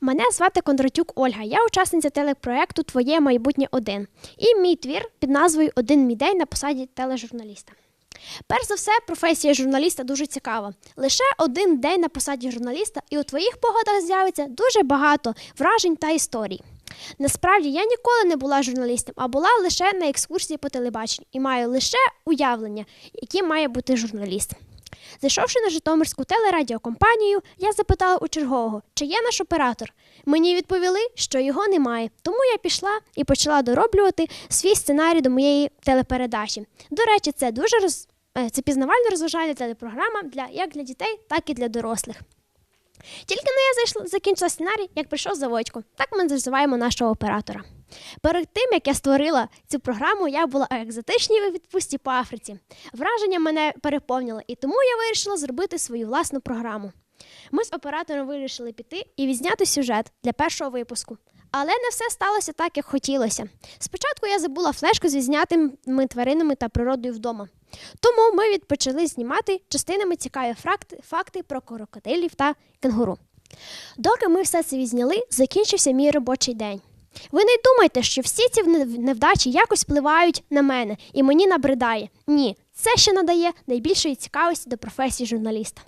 Мене звати Кондратюк Ольга. Я учасниця телепроекту Твоє майбутнє 1 і мій твір під назвою Один мій день на посаді тележурналіста. Перш за все, професія журналіста дуже цікава. Лише один день на посаді журналіста, і у твоїх погодах з'явиться дуже багато вражень та історій. Насправді я ніколи не була журналістом, а була лише на екскурсії по телебаченню і маю лише уявлення, яким має бути журналіст. Зайшовши на Житомирську телерадіокомпанію, я запитала у чергового, чи є наш оператор. Мені відповіли, що його немає. Тому я пішла і почала дороблювати свій сценарій до моєї телепередачі. До речі, це дуже роз... е, це пізнавально розважальна телепрограма для як для дітей, так і для дорослих. Тільки не я зайшла, закінчила сценарій, як прийшов Заводько. Так ми називаємо нашого оператора. Перед тим, як я створила цю програму, я була у екзотичній відпустці по Африці. Враження мене переповнило, і тому я вирішила зробити свою власну програму. Ми з оператором вирішили піти і відзняти сюжет для першого випуску. Але не все сталося так, як хотілося. Спочатку я забула флешку з відзнятими тваринами та природою вдома. Тому ми відпочали знімати частинами цікаві факти, про крокодилів та кенгуру. Доки ми все це відзняли, закінчився мій робочий день. Ви не думайте, що всі ці невдачі якось впливають на мене і мені набридає. Ні, це ще надає найбільшої цікавості до професії журналіста.